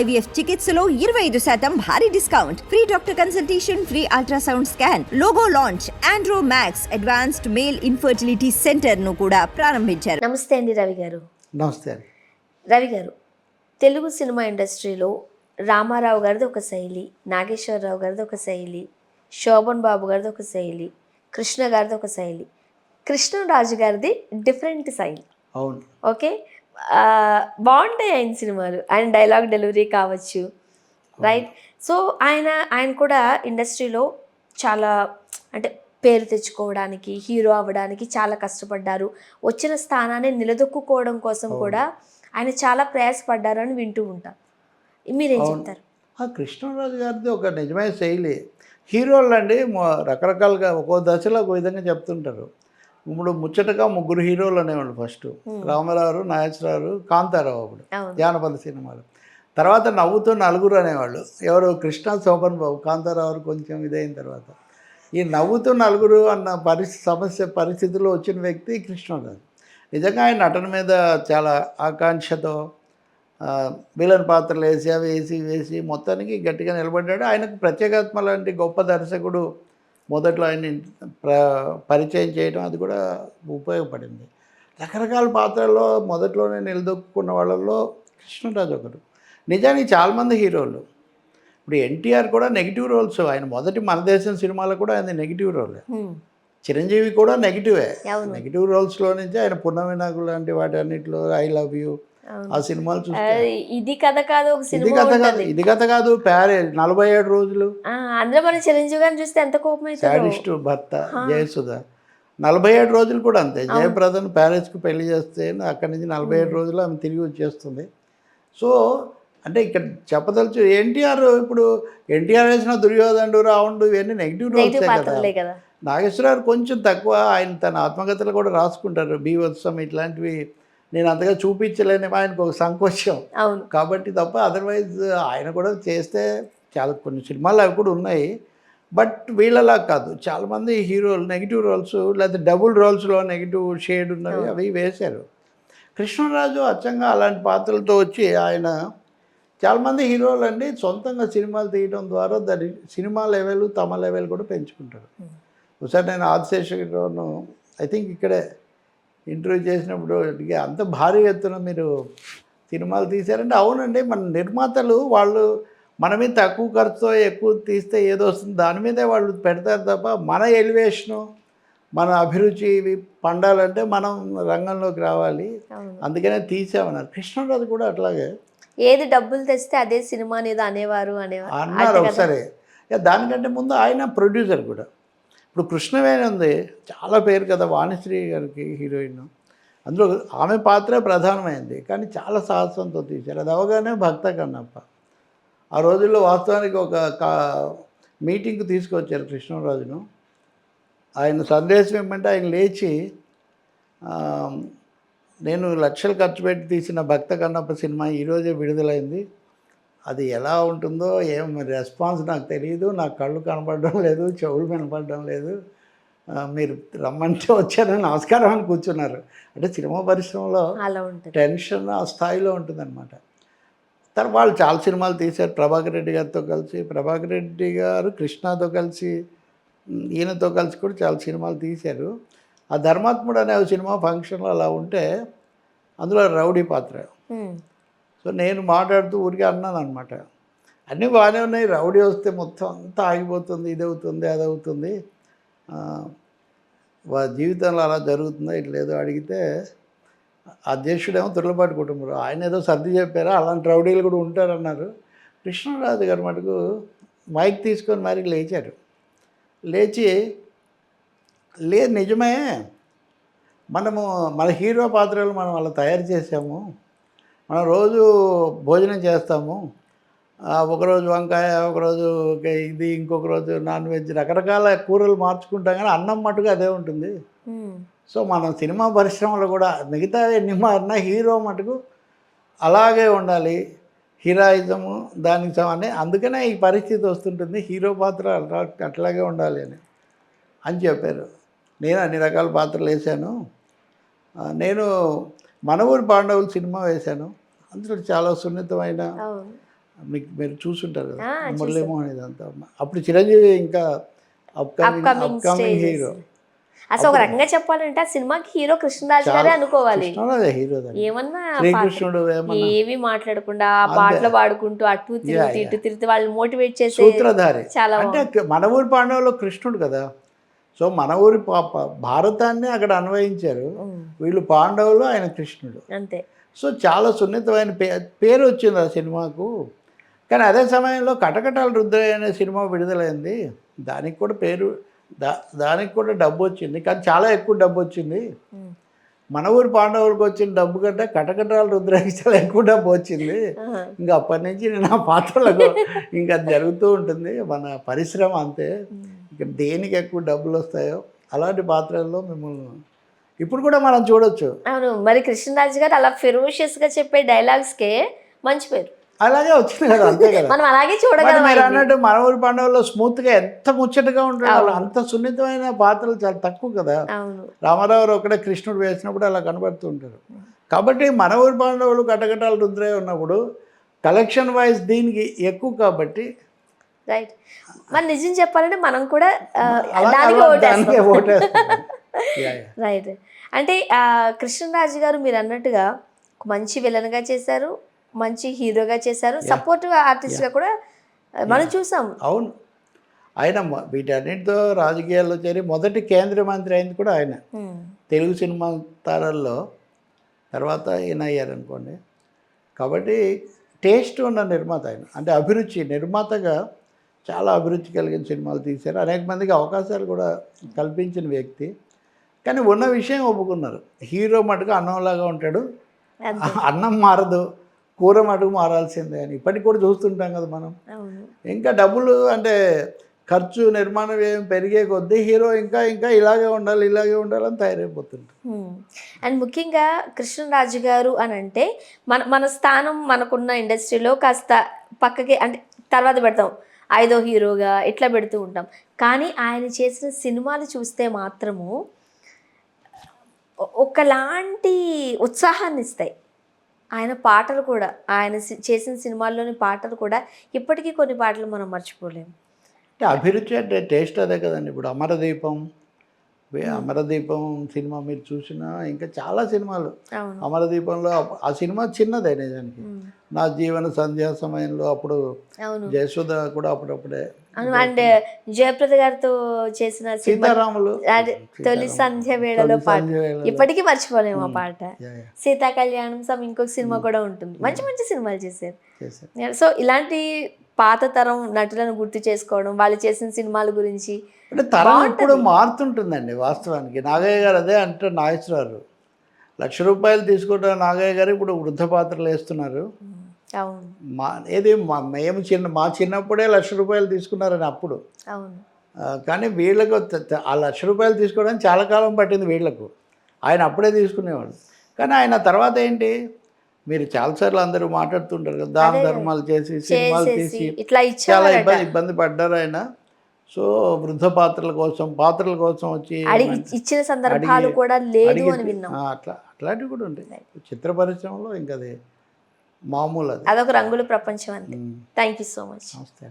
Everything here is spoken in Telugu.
ఐవీఎఫ్ చికిత్సలో ఇరవై ఐదు శాతం భారీ discount. Free doctor consultation free ultrasound scan logo launch Andro Max advanced male infertility సెంటర్ను కూడా ప్రారంభించారు. నమస్తే అండి రవి గారు. నమస్తే అండి. రవి గారు తెలుగు సినిమా ఇండస్ట్రీలో రామారావు గారిది ఒక శైలి నాగేశ్వరరావు గారిది ఒక శైలి శోభన్ బాబు గారిది ఒక శైలి కృష్ణ గారిది ఒక శైలి. కృష్ణరాజు గారిది డిఫరెంట్ శైలి. అవును. ఓకే? బాగుంటాయి ఆయన సినిమాలు. ఆయన డైలాగ్ డెలివరీ కావచ్చు రైట్ సో ఆయన ఆయన కూడా ఇండస్ట్రీలో చాలా అంటే పేరు తెచ్చుకోవడానికి హీరో అవ్వడానికి చాలా కష్టపడ్డారు. వచ్చిన స్థానాన్ని నిలదొక్కుకోవడం కోసం కూడా ఆయన చాలా ప్రయాసపడ్డారని వింటూ ఉంటాం. మీరేం. చెప్తారు? కృష్ణరాజు గారిది ఒక నిజమైన శైలి. హీరోలు అండి రకరకాలుగా ఒక్కో దశలో ఒక విధంగా చెప్తుంటారు. ఇప్పుడు ముచ్చటగా ముగ్గురు హీరోలు అనేవాళ్ళు ఫస్ట్. రామారావు నాగేశ్వరరావు కాంతారావు అప్పుడు జానపద సినిమాలు. తర్వాత నవ్వుతూ నలుగురు అనేవాళ్ళు. ఎవరు? కృష్ణ శోభన్ బాబు. కాంతారావు కొంచెం ఇదైన తర్వాత. ఈ నవ్వుతూ నలుగురు అన్న పరిస్థితి సమస్య పరిస్థితిలో వచ్చిన వ్యక్తి కృష్ణరాజు నిజంగా ఆయన నటన మీద చాలా ఆకాంక్షతో విలన్ పాత్రలు వేసి అవి వేసి వేసి మొత్తానికి గట్టిగా నిలబడ్డాడు. ఆయనకు ప్రత్యేకాత్మ లాంటి గొప్ప దర్శకుడు మొదట్లో ఆయన ప్ర పరిచయం చేయడం అది కూడా ఉపయోగపడింది. రకరకాల పాత్రల్లో మొదట్లోనే నిలదొక్కున్న వాళ్ళల్లో కృష్ణరాజు ఒకరు నిజానికి చాలామంది హీరోలు. ఇప్పుడు ఎన్టీఆర్ కూడా నెగిటివ్ రోల్స్ ఆయన మొదటి మన దేశం సినిమాలో కూడా ఆయన నెగిటివ్ రోల్. చిరంజీవి కూడా నెగిటివే. నెగిటివ్ రోల్స్లో నుంచి ఆయన పున్నవినాయకులు లాంటి వాటి అన్నింటిలో ఐ లవ్ యూ. ఆ సినిమాలు చూస్తే. ఇది కథ కాదు ఒక ఇది సినిమా కథ కాదు ఇది కథ కాదు ప్యారేజ్ నలభై ఏడు రోజులు. ఆ, అందులో మన చిరంజీవి గారిని చూస్తే ఎంత కోపం అవుతుందో భర్త జయసుధ. నలభై ఏడు రోజులు కూడా అంతే. జయప్రదను ప్యారేజ్కి పెళ్ళి చేస్తే అక్కడి నుంచి నలభై ఏడు రోజులు ఆమె తిరిగి వచ్చేస్తుంది. సో అంటే ఇక్కడ చెప్పదలుచు ఎన్టీఆర్ ఇప్పుడు ఎన్టీఆర్ వేసిన దుర్యోధనుడు రావణుడు ఇవన్నీ నెగిటివ్ రోల్సే నెగిటివ్ కదా. పాత్రలే కదా. నాగేశ్వరరావు కొంచెం తక్కువ ఆయన తన ఆత్మకథలు కూడా రాసుకుంటారు. బీవత్సం ఇట్లాంటివి నేను అంతగా చూపించలేని ఆయనకు ఒక సంకోచం. అవును. కాబట్టి తప్ప అదర్వైజ్ ఆయన కూడా చేస్తే చాలా కొన్ని సినిమాలు అవి కూడా ఉన్నాయి. బట్ వీళ్ళలా కాదు. చాలామంది హీరోలు నెగిటివ్ రోల్స్ లేకపోతే డబుల్ రోల్స్లో నెగిటివ్ షేడ్ ఉన్నవి అవి వేశారు. కృష్ణరాజు అచ్చంగా అలాంటి పాత్రలతో వచ్చి ఆయన చాలామంది హీరోలు అండి సొంతంగా సినిమాలు తీయడం ద్వారా దాని సినిమా లెవెల్ తమ లెవెల్ కూడా పెంచుకుంటారు. ఒకసారి నేను ఆదిశేషను ఐ థింక్ ఇక్కడే ఇంటర్వ్యూ చేసినప్పుడు అంత భారీ ఎత్తున మీరు సినిమాలు తీశారంటే అవునండి మన నిర్మాతలు వాళ్ళు మన మీద తక్కువ ఖర్చుతో ఎక్కువ తీస్తే ఏదో వస్తుంది. దాని మీదే వాళ్ళు పెడతారు తప్ప మన ఎలివేషను మన అభిరుచి ఇవి పండాలంటే మనం రంగంలోకి రావాలి. అందుకనే తీసామన్నారు. కృష్ణరాజు కూడా అట్లాగే. ఏది డబ్బులు తెస్తే అదే సినిమా అనేది అనేవారు అనేవారు. అన్నారు ఒకసారి. దానికంటే ముందు ఆయన ప్రొడ్యూసర్ కూడా. ఇప్పుడు కృష్ణవేణి ఉంది. చాలా పేరు కదా వాణిశ్రీ గారికి హీరోయిన్. అందులో ఆమె పాత్ర ప్రధానమైంది. కానీ చాలా సాహసంతో తీశారు. అది అవగానే భక్త కన్నప్ప. ఆ రోజుల్లో వాస్తవానికి ఒక కా మీటింగ్కి తీసుకొచ్చారు కృష్ణరాజును. ఆయన సందేశం ఏమంటే ఆయన లేచి నేను లక్షలు ఖర్చు పెట్టి తీసిన భక్త కన్నప్ప సినిమా ఈరోజే విడుదలైంది. అది ఎలా ఉంటుందో ఏం రెస్పాన్స్ నాకు తెలియదు నా కళ్ళు కనపడడం లేదు చెవులు వినపడడం లేదు. మీరు రమ్మంటే వచ్చారని నమస్కారం అని కూర్చున్నారు. అంటే సినిమా పరిశ్రమలో టెన్షన్ ఆ స్థాయిలో ఉంటుందన్నమాట. తర్వాత వాళ్ళు చాలా సినిమాలు తీశారు ప్రభాకర్ రెడ్డి గారితో కలిసి ప్రభాకర్ రెడ్డి గారు కృష్ణతో కలిసి ఈయనతో కలిసి కూడా చాలా సినిమాలు తీశారు. ఆ ధర్మాత్ముడు అనే సినిమా ఫంక్షన్లో అలా ఉంటే అందులో రౌడీ పాత్ర. సో నేను మాట్లాడుతూ ఊరికే అన్నాను అనమాట అన్నీ బాగానే ఉన్నాయి. రౌడీ వస్తే మొత్తం అంతా ఆగిపోతుంది ఇది అవుతుంది అది అవుతుంది వాళ్ళ జీవితంలో అలా జరుగుతుందో ఇట్లా ఏదో అడిగితే అధ్యక్షుడేమో తుర్లపాటి కుటుంబం ఆయన ఏదో సర్ది చెప్పారా అలాంటి రౌడీలు కూడా ఉంటారన్నారు. కృష్ణరాజు గారు మటుకు మైక్ తీసుకొని మరి లేచారు. లేచి లేదు నిజమే. మనము మన హీరో పాత్రలు మనం అలా తయారు చేసాము మనం రోజు భోజనం చేస్తాము. ఒకరోజు వంకాయ ఒకరోజు ఒక ఇది ఇంకొక రోజు నాన్ వెజ్ రకరకాల కూరలు మార్చుకుంటాం కానీ అన్నం మటుకు అదే ఉంటుంది. సో మనం సినిమా పరిశ్రమలో కూడా మిగతా ఎన్ని మారినా హీరో మటుకు అలాగే ఉండాలి. హీరోయిజము దానికి సమ- అని అందుకనే ఈ పరిస్థితి వస్తుంటుంది. హీరో పాత్ర అట్లా అట్లాగే ఉండాలి అని. అని చెప్పారు. నేను అన్ని రకాల పాత్రలు వేశాను. నేను మన ఊరి పాండవులు సినిమా వేశాను. అందులో చాలా సున్నితమైన మీకు మీరు చూసుంటారు కదా చూసాం. మురళీమోహన్ ఇదంతా అప్పుడు చిరంజీవి ఇంకా అప్కమింగ్ హీరో అసలు ఒక రకంగా చెప్పాలంటే ఆ సినిమాకి హీరో కృష్ణరాజు గారే అనుకోవాలి. ఏమన్నా శ్రీకృష్ణుడు ఏమన్నా? ఏవి మాట్లాడకుండా పాటలు పాడుకుంటూ అటు తిరుగుతూ ఇటు తిరుగుతూ వాళ్ళు మోటివేట్ చేసే సూత్రధారి. చాలా అంటే మన ఊరి పాండవులు కృష్ణుడు కదా. సో మన ఊరి పాప భారతాన్ని అక్కడ అన్వయించారు. వీళ్ళు పాండవులు ఆయన కృష్ణుడు. అంతే. సో చాలా సున్నితమైన పే పేరు వచ్చింది ఆ సినిమాకు. కానీ అదే సమయంలో కటకటాల రుద్రయ్య అనే సినిమా విడుదలైంది. దానికి కూడా పేరు దా దానికి కూడా డబ్బు వచ్చింది కానీ చాలా ఎక్కువ డబ్బు వచ్చింది మన ఊరి పాండవులకు వచ్చిన డబ్బు కంటే కటకటాల రుద్రయ్యకి చాలా ఎక్కువ డబ్బు వచ్చింది. ఇంకా అప్పటి నుంచి నేను ఆ పాత్రలకు ఇంకా అది జరుగుతూ ఉంటుంది. మన పరిశ్రమ అంతే. ఇంకా దేనికి ఎక్కువ డబ్బులు వస్తాయో అలాంటి పాత్రల్లో మిమ్మల్ని ఇప్పుడు కూడా మనం చూడొచ్చు. అవును మరి కృష్ణరాజు గారు అలా ఫెరోషియస్గా చెప్పే డైలాగ్స్ కే మంచి పేరు. అలాగే వచ్చింది కదా అంతే కదా. మనం అలాగే చూడగలం మీరు. అన్నట్టు మన ఊరి పండుగలో స్మూత్గా ఎంత ముచ్చటగా ఉంటాడు అంత సున్నితమైన పాత్రలు చాలా తక్కువ కదా. రామారావు ఒకడే కృష్ణుడు వేసినప్పుడు అలా కనబడుతూ ఉంటారు. కాబట్టి మన ఊరి పాండవులు కటకటాలు రుద్రయ్య ఉన్నప్పుడు కలెక్షన్ వైజ్ దీనికి ఎక్కువ కాబట్టి రైట్ మరి నిజం చెప్పాలంటే మనం కూడా దానికి ఓటేస్తాం. రైట్ అంటే కృష్ణరాజు గారు మీరు అన్నట్టుగా మంచి విలన్గా చేశారు మంచి హీరోగా చేశారు సపోర్టివ్ ఆర్టిస్ట్గా కూడా మనం చూసాం. అవును. ఆయన వీటన్నిటితో రాజకీయాల్లో చేరి మొదటి కేంద్ర మంత్రి అయింది కూడా ఆయన. ఉమ్, తెలుగు సినిమా తారల్లో తర్వాత ఈయన అయ్యారు అనుకోండి కాబట్టి టేస్ట్ ఉన్న నిర్మాత ఆయన. అంటే అభిరుచి నిర్మాతగా చాలా అభిరుచి కలిగిన సినిమాలు తీశారు. అనేక మందికి అవకాశాలు కూడా కల్పించిన వ్యక్తి. కానీ ఉన్న విషయం ఒప్పుకున్నారు. హీరో మటుకు అన్నంలాగా ఉంటాడు. అన్నం మారదు. కూర మటుకు మారాల్సిందే అని ఇప్పటికి కూడా చూస్తుంటాం కదా మనం. ఇంకా డబ్బులు అంటే ఖర్చు నిర్మాణ వ్యయం పెరిగే కొద్దీ హీరో ఇంకా ఇంకా ఇలాగే ఉండాలి ఇలాగే ఉండాలని తయారైపోతుంటారు అండ్ ముఖ్యంగా కృష్ణరాజు గారు అని అంటే మన మన స్థానం మనకున్న ఇండస్ట్రీలో కాస్త పక్కకి అంటే తర్వాత పెడతాం. ఐదో హీరోగా ఇట్లా పెడుతూ ఉంటాం. కానీ ఆయన చేసిన సినిమాలు చూస్తే మాత్రము ఒకలాంటి ఉత్సాహాన్ని ఇస్తాయి ఆయన పాటలు కూడా ఆయన చేసిన సినిమాల్లోని పాటలు కూడా ఇప్పటికీ కొన్ని పాటలు మనం మర్చిపోలేము అంటే అభిరుచి అంటే టేస్ట్ అదే కదండి. ఇప్పుడు అమరదీపం అమరదీపం సినిమా మీరు చూసినా ఇంకా చాలా సినిమాలు. అమరదీపంలో ఆ సినిమా చిన్నదే నిజానికి. నా జీవన సంధ్యా సమయంలో అప్పుడు జయసుధ కూడా అప్పుడప్పుడే అండ్ జయప్రద గారితో చేసిన సీతారాములు. తొలి సంధ్య వేళలో పాట. ఇప్పటికీ మర్చిపోలేము ఆ పాట. సీతా కళ్యాణం సమ్ ఇంకొక సినిమా కూడా ఉంటుంది. మంచి మంచి సినిమాలు చేశారు. సో ఇలాంటి పాత తరం నటులను గుర్తు చేసుకోవడం వాళ్ళు చేసిన సినిమాల గురించి అంటే తరం ఇప్పుడు మారుతుంటుందండి వాస్తవానికి. నాగయ్య గారు అదే అంటే నాగేశ్వరరావు. లక్ష రూపాయలు తీసుకుంటున్న నాగయ్య గారు ఇప్పుడు వృద్ధ పాత్రలు వేస్తున్నారు. మా ఏది మా మేము చిన్న మా చిన్నప్పుడే లక్ష రూపాయలు తీసుకున్నారని అప్పుడు. కానీ వీళ్ళకు ఆ లక్ష రూపాయలు తీసుకోవడానికి చాలా కాలం పట్టింది వీళ్ళకు. ఆయన అప్పుడే తీసుకునేవాడు. కానీ ఆయన తర్వాత ఏంటి? మీరు చాలాసార్లు అందరూ మాట్లాడుతుంటారు కదా దాన ధర్మాలు చేసి సినిమాలు తీసి ఇట్లా చాలా ఇబ్బంది ఇబ్బంది పడ్డారు ఆయన. సో వృద్ధ పాత్రల కోసం పాత్రల కోసం వచ్చి ఇచ్చిన సందర్భాలు కూడా లేదు అని విన్నాం. అట్లా అట్లాంటివి కూడా ఉంటాయి. చిత్ర పరిశ్రమలో ఇంకా అది మామూలు అది అదొక రంగుల ప్రపంచం అంతే. థ్యాంక్ యూ సో మచ్ నమస్తే.